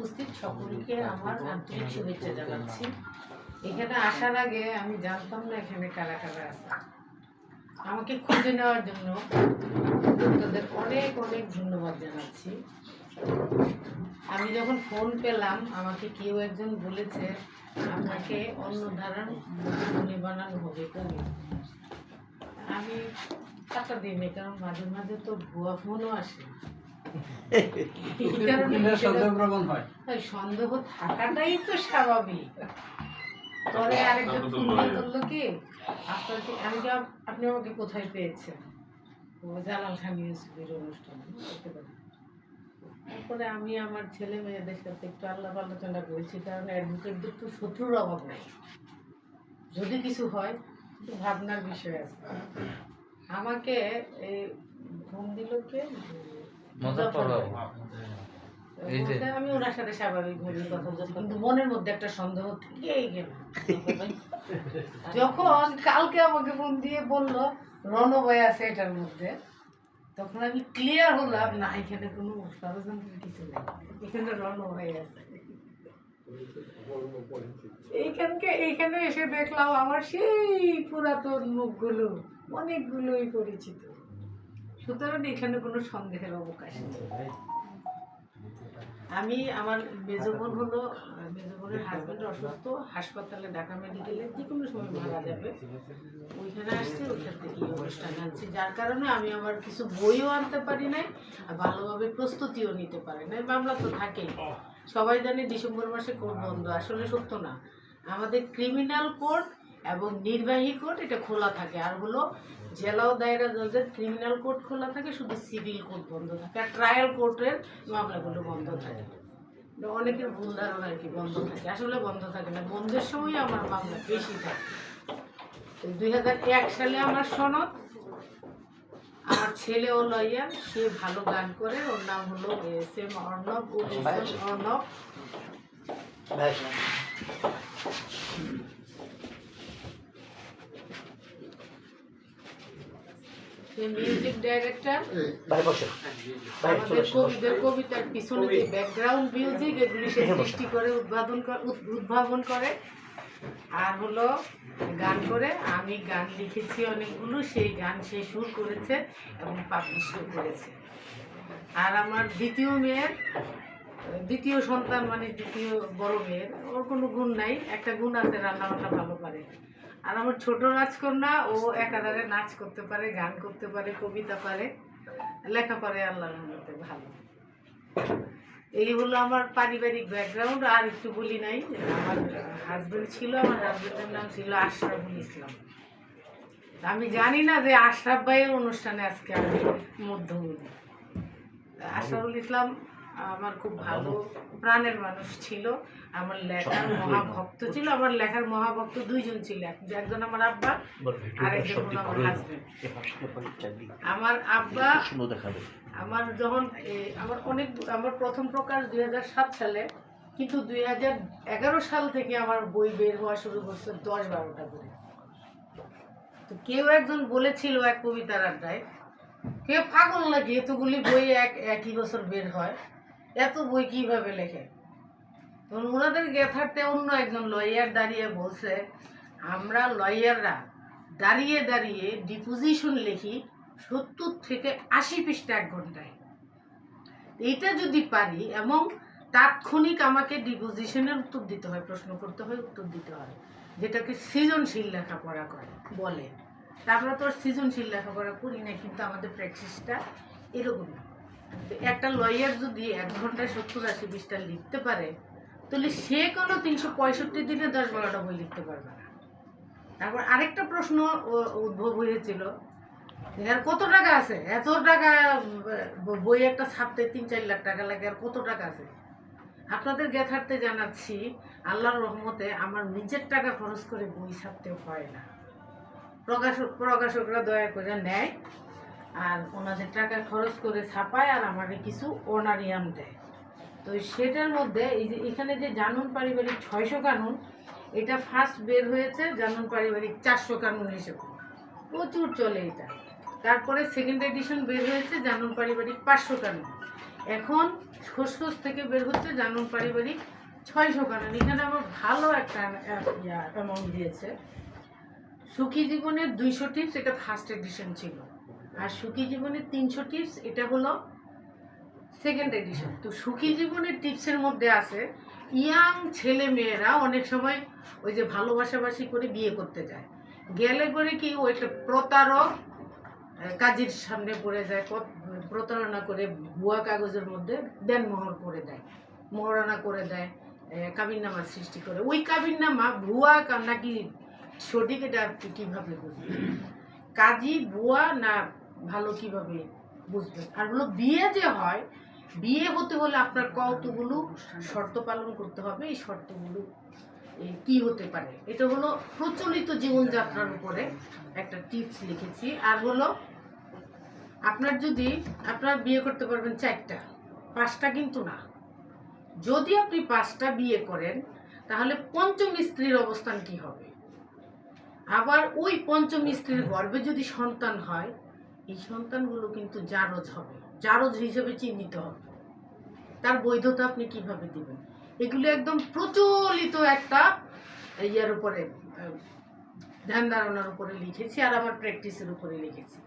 উপস্থিত সকলকে আমার আন্তরিক শুভেচ্ছা জানাচ্ছি। এখানে আসার আগে আমি জানতাম না এখানে কারা কারা আছে। আমাকে খুঁজে নেওয়ার জন্য তোদের অনেক অনেক ধন্যবাদ জানাচ্ছি। আমি যখন ফোন পেলাম আমাকে কেউ একজন বলেছে আপনাকে অন্য ধারণ মনে বানানো হবে কবি। আমি টাকা দিইনি কারণ মাঝে মাঝে তো ভুয়া ফোনও আসে। হয়। সন্দেহ থাকাটাই তো স্বাভাবিক। পরে আরেকজন ফোন বলল কি আপনাকে আমি কি আপ- আপনি আমাকে কোথায় পেয়েছেন? ও জালাল খান ইউসুফের অনুষ্ঠানে পারি। তারপরে আমি আমার ছেলে মেয়েদের সাথে একটু আল্লাহ আলোচনা করেছি কারণ অ্যাডভোকেটদের তো শত্রুর অভাব নাই। যদি কিছু হয় একটু ভাবনার বিষয় আছে। আমাকে এই ফোন দিল কে? মুজাফর এই যে- আমি ওনার সাথে স্বাভাবিকভাবে কথা বলছি কিন্তু মনের মধ্যে একটা সন্দেহ থেকেই গেল। যখন কালকে আমাকে ফোন দিয়ে বলল রণবয় আছে এটার মধ্যে তখন আমি ক্লিয়ার হলাম না এখানে কোনো ষড়যন্ত্রের কিছু নেই। এখানে রণবয় আছে। এইখানকে এইখানে এসে দেখলাম আমার সেই পুরাতন মুখগুলো অনেকগুলোই পরিচিত। সুতরাং এখানে কোনো সন্দেহের অবকাশ নেই। আমি আমার মেজবোন হলো, মেজবোনের হাজব্যান্ড অসুস্থ, হাসপাতালে ঢাকা মেডিকেলে যে কোনো সময় মারা যাবে। ওইখানে আসছে, ওইখান থেকে অনুষ্ঠান আনছি। যার কারণে আমি আমার কিছু বইও আনতে পারি নাই, আর ভালোভাবে প্রস্তুতিও নিতে পারি নাই। মামলা তো থাকেই। সবাই জানে ডিসেম্বর মাসে কোর্ট বন্ধ। আসলে সত্য না। আমাদের ক্রিমিনাল কোর্ট এবং নির্বাহী কোর্ট এটা খোলা থাকে। আর হলো জেলা ও দায়রা জজের ক্রিমিনাল কোর্ট খোলা থাকে শুধু সিভিল কোর্ট বন্ধ থাকে। আর ট্রায়াল কোর্টের মামলাগুলো বন্ধ থাকে। অনেকের ভুল ধারণা আর কি বন্ধ থাকে। আসলে বন্ধ থাকে না। বন্ধের সময় আমার মামলা বেশি থাকে। দুই হাজার এক সালে আমার সনদ আমার ছেলে ও লয়ার সে ভালো গান করে। ওর নাম হলো এস এম অর্ণব ও S M Arnab. Music director আমাদের কবিদের কবিতার পিছনে যে ব্যাকগ্রাউন্ড মিউজিক এগুলি সে সৃষ্টি করে উদ্ভাবন করে উদ্ভাবন করে। আর হলো গান করে আমি গান লিখেছি অনেকগুলো সেই গান সে সুর করেছে এবং পাবলিশও করেছে। আর আমার দ্বিতীয় মেয়ের দ্বিতীয় সন্তান মানে দ্বিতীয় বড় মেয়ের ওর কোনো গুণ নাই। একটা গুণ আছে রান্নাবান্না ভালো পারে। আর আমার ছোট রাজকন্যা, ও একাধারে নাচ করতে পারে, গান করতে পারে, কবিতা পারে, লেখা পারে আল্লাহর রহমতে, ভালো। এই হলো আমার পারিবারিক ব্যাকগ্রাউন্ড আর একটু বলি নাই, আমার হাজবেন্ড ছিল, আমার হাজবেন্ডের নাম ছিল আশরাফুল ইসলাম। আমি জানি না যে আশরাফ ভাইয়ের অনুষ্ঠানে আজকে আমি মধ্যমণি। আশরাফুল ইসলাম আমার খুব ভালো? প্রাণের মানুষ ছিল। আমার লেখার মহাভক্ত ছিল। আমার লেখার মহাভক্ত দুইজন ছিল একজন আমার আব্বা আর একজন আমার হাজবেন্ড আমার আব্বা আমার যখন আমার অনেক আমার প্রথম প্রকাশ দুই সালে কিন্তু দুই হাজার এগারো সাল থেকে আমার বই বের হওয়া শুরু করছে দশ বারোটা করে। তো কেউ একজন বলেছিল এক কবিতার আড্ডায় কেউ পাগল নাকি? এতগুলি বই এক একই বছর বের হয়। এত বই কীভাবে লেখে? তখন ওনাদের গেথারতে অন্য একজন লয়ার দাঁড়িয়ে বলছে, আমরা লয়াররা দাঁড়িয়ে দাঁড়িয়ে ডিপোজিশন লিখি সত্তর থেকে আশি পৃষ্ঠা এক ঘন্টায়। এইটা যদি পারি এবং তাৎক্ষণিক আমাকে ডিপোজিশনের উত্তর দিতে হয়, প্রশ্ন করতে হয়, উত্তর দিতে হয়, যেটাকে সৃজনশীল লেখাপড়া করে, বলে। তা আমরা তো সৃজনশীল লেখাপড়া করি না, কিন্তু আমাদের প্র্যাকটিসটা এরকম একটা লয়ার যদি এক ঘন্টায় সত্তর আশি পৃষ্ঠা লিখতে পারে, তাহলে সে কোনো তিনশো পঁয়ষট্টি দিনে দশ বারোটা বই লিখতে পারবে না। তারপর আরেকটা প্রশ্ন উদ্ভব হয়েছিল এর কত টাকা আছে? এত টাকা বই একটা ছাপতে তিন চার লাখ টাকা লাগে, আর কত টাকা আছে? আপনাদের জ্ঞাতার্থে জানাচ্ছি, আল্লাহর রহমতে আমার নিজের টাকা খরচ করে বই ছাপতে হয় না। প্রকাশক প্রকাশকরা দয়া করে নেয়। আর ওনাদের টাকা খরচ করে ছাপায় আর আমাকে কিছু অনারিয়াম দেয়। তো সেটার মধ্যে এই যে এখানে যে জানুন পারিবারিক ছয়শো কানুন, এটা ফার্স্ট বের হয়েছে জানুন পারিবারিক চারশো কানুন হিসেবে। প্রচুর চলে এটা। তারপরে সেকেন্ড এডিশন বের হয়েছে জানুন পারিবারিক পাঁচশো কানুন। এখন খোসখোস থেকে বের হচ্ছে জানুন পারিবারিক ছয়শো কানুন। এখানে আমার ভালো একটা অ্যামাউন্ট দিয়েছে। সুখী জীবনের দুইশো টিপস এটা ফার্স্ট এডিশন ছিল। আর সুখী জীবনের তিনশো টিপস এটা হলো সেকেন্ড এডিশন তো সুখী জীবনের টিপসের মধ্যে আছে ইয়াং ছেলে মেয়েরা অনেক সময় ওই যে ভালোবাসাবাসি করে বিয়ে করতে যায়। গেলে করে কি ওই একটা প্রতারক কাজের সামনে পড়ে যায় প্রতারণা করে ভুয়া কাগজের মধ্যে দেনমোহর করে দেয় মোহরানা করে দেয় কাবিননামার সৃষ্টি করে। ওই কাবিননামা ভুয়া নাকি সঠিক, এটা কীভাবে বুঝবেন কাজী ভুয়া না ভালো কীভাবে বুঝবেন? আর হলো বিয়ে যে হয়, বিয়ে হতে হলে আপনার কতগুলো শর্ত পালন করতে হবে? এই শর্তগুলো কি হতে পারে? এটা হলো প্রচলিত জীবনযাত্রার উপরে একটা টিপস লিখেছি। আর হলো আপনার যদি, আপনার বিয়ে করতে পারবেন চারটা, পাঁচটা কিন্তু না। যদি আপনি পাঁচটা বিয়ে করেন, তাহলে পঞ্চম স্ত্রীর অবস্থান কি হবে? আবার ওই পঞ্চম স্ত্রীর গর্ভে যদি সন্তান হয় এই সন্তানগুলো কিন্তু জারজ হবে, জারজ হিসেবে চিহ্নিত হবে। তার বৈধতা আপনি কীভাবে দিবেন? এগুলো একদম প্রচলিত একটা ইয়ার উপরে ধ্যান ধারণার উপরে লিখেছি আর আমার প্র্যাকটিসের উপরে লিখেছি।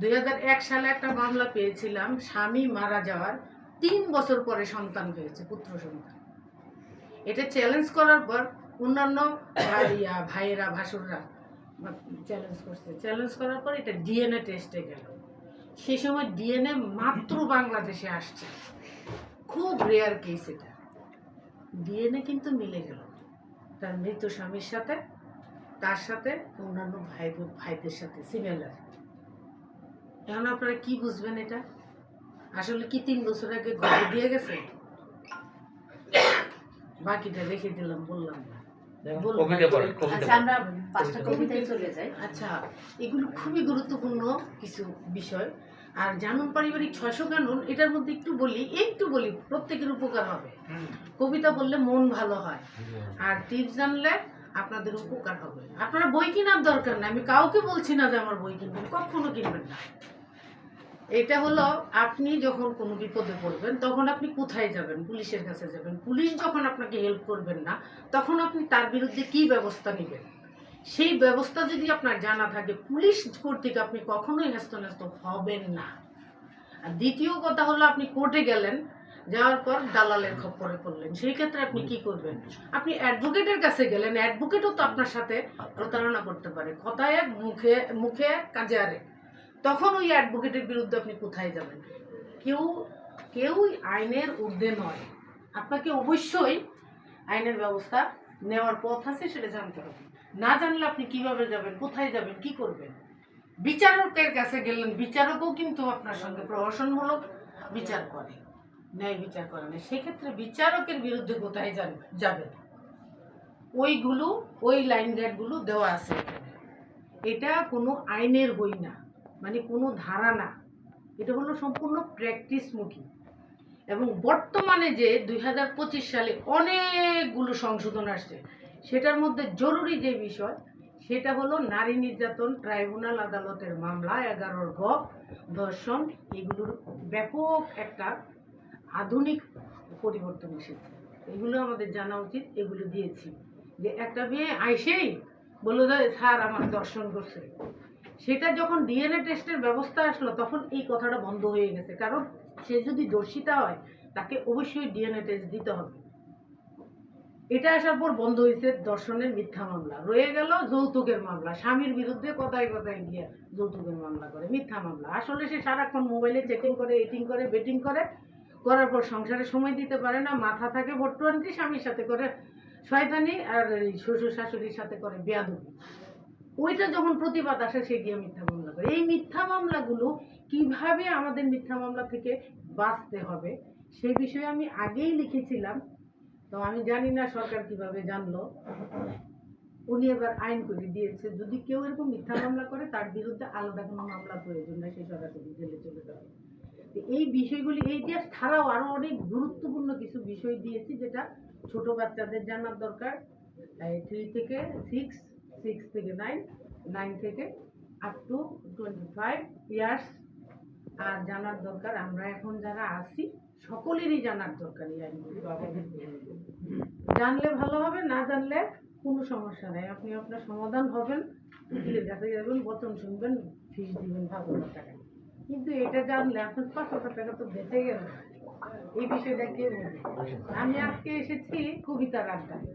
দুই হাজার এক সালে একটা মামলা পেয়েছিলাম, স্বামী মারা যাওয়ার তিন বছর পরে সন্তান হয়েছে, পুত্র সন্তান। এটা চ্যালেঞ্জ করার পর অন্যান্য ভাইয়া, ভাইয়েরা, ভাসুররা চ্যালেঞ্জ করছে। চ্যালেঞ্জ করার পর এটা ডিএনএ টেস্টে গেল। সেই সময় ডিএনএ মাত্র বাংলাদেশে আসছে। খুব রেয়ার কেস এটা। ডিএনএ কিন্তু মিলে গেল। তার মৃত স্বামীর সাথে, তার সাথে, অন্যান্য ভাই ভাইদের সাথে সিমিলার এখন আপনারা কি বুঝবেন এটা? আসলে কি তিন বছর আগে ঘরে দিয়ে গেছে? বাকিটা রেখে দিলাম, বললাম না। কবিতা পড়েন কবিতা আচ্ছা আমরা পাঁচটা কবিতায় চলে যাই। আচ্ছা এগুলো খুবই গুরুত্বপূর্ণ কিছু বিষয়। আর জানুন পারিবারিক ছয়শো কানুন এটার মধ্যে একটু বলি একটু বলি প্রত্যেকের উপকার হবে। কবিতা বললে মন ভালো হয়। আর টিপস জানলে আপনাদের উপকার হবে। আপনারা বই কেনার দরকার না আমি কাউকে বলছি না যে আমার বই কিনবেন কখনো কিনবেন না। এটা হলো আপনি যখন কোনো বিপদে পড়বেন, তখন আপনি কোথায় যাবেন? পুলিশের কাছে যাবেন। পুলিশ যখন আপনাকে হেল্প করবেন না, তখন আপনি তার বিরুদ্ধে কি ব্যবস্থা নেবেন? সেই ব্যবস্থা যদি আপনার জানা থাকে, পুলিশ কর্তৃক আপনি কখনোই হ্যাস্তন্যস্ত হবেন না। আর দ্বিতীয় কথা হলো, আপনি কোর্টে গেলেন, যাওয়ার পর দালালের খপ্পরে পড়লেন। সেই ক্ষেত্রে আপনি কি করবেন? আপনি অ্যাডভোকেটের কাছে গেলেন, অ্যাডভোকেটও তো আপনার সাথে প্রতারণা করতে পারে। কথায় মুখে মুখে কাজে আরেক। তখন ওই অ্যাডভোকেটের বিরুদ্ধে আপনি কোথায় যাবেন? কেউ কেউই আইনের ঊর্ধ্বে নয়। আপনাকে অবশ্যই আইনের ব্যবস্থা নেওয়ার পথ আছে, সেটা জানতে হবে। না জানলে আপনি কীভাবে যাবেন, কোথায় যাবেন, কি করবেন? বিচারকের কাছে গেলেন, বিচারকও কিন্তু আপনার সঙ্গে প্রহসনমূলক বিচার করে। ন্যায় বিচার করে না। সেক্ষেত্রে বিচারকের বিরুদ্ধে কোথায় যাবেন? ওইগুলো, ওই লাইন গার্ডগুলো দেওয়া আছে। এটা কোনো আইনের বই না। মানে কোনো ধারা না। এটা হলো সম্পূর্ণ প্র্যাকটিসমুখী। এবং বর্তমানে যে দুই হাজার পঁচিশ সালে অনেকগুলো সংশোধন আসছে, সেটার মধ্যে জরুরি যে বিষয়, সেটা হলো নারী নির্যাতন ট্রাইব্যুনাল আদালতের মামলা, এগারোর গ, ধর্ষণ, এগুলোর ব্যাপক একটা আধুনিক পরিবর্তন এসেছে। এগুলো আমাদের জানা উচিত, এগুলো দিয়েছি। যে একটা মেয়ে আইসেই বলল যে, স্যার, আমার দর্শন করছে। সেটা যখন ডিএনএ টেস্টের ব্যবস্থা আসলো, তখন এই কথাটা বন্ধ হয়ে গেছে। কারণ সে যদি দর্শিতা হয়, তাকে অবশ্যই ডিএনএ টেস্ট দিতে হবে। এটা আসার পর বন্ধ হয়েছে দর্শনের মিথ্যা মামলা। রয়ে গেল যৌতুকের মামলা। স্বামীর বিরুদ্ধে কথায় কথায় গিয়ে যৌতুকের মামলা করে, মিথ্যা মামলা। আসলে সে সারাক্ষণ মোবাইলে চেকিং করে এটিং করে বেটিং করে। করার পর সংসারে সময় দিতে পারে না, মাথা থাকে ভট্টুয়ান্তি স্বামীর সাথে করে শয়তানি আর শ্বশুর শাশুড়ির সাথে করে বেয়াদবি। ওইটা যখন প্রতিবাদ আসে, সে গিয়ে মিথ্যা মামলা করে। এই মিথ্যা মামলাগুলো কীভাবে আমাদের মিথ্যা মামলা থেকে বাঁচতে হবে, সে বিষয়ে আমি আগেই লিখেছিলাম। তো আমি জানি না সরকার কীভাবে জানলো। উনি এবার আইন করে দিয়েছে, যদি কেউ এরকম মিথ্যা মামলা করে, তার বিরুদ্ধে আলাদা কোনো মামলা প্রয়োজন নেই, সে সরাসরি জেলে চলে যাবে। এই বিষয়গুলি, এই যে ছাড়াও আরও অনেক গুরুত্বপূর্ণ কিছু বিষয় দিয়েছি, যেটা ছোট বাচ্চাদের জানার দরকার। থ্রি থেকে সিক্স সিক্স থেকে নাইন নাইন থেকে up to twenty five years আর জানার দরকার, আমরা এখন যারা আছি, সকলেরই জানার দরকার জানলে ভালো হবে, না জানলে কোনো সমস্যা নেই। আপনি আপনার সমাধান হবেন, উকিলের কাছে যাবেন বচন শুনবেন, ফিস দিবেন পাঁচ হাজার টাকা। কিন্তু এটা জানলে আপনার পাঁচ হাজার টাকা তো বেঁচে গেল। এই বিষয়টা কে আমি আজকে এসেছি কবিতার আড্ডায়।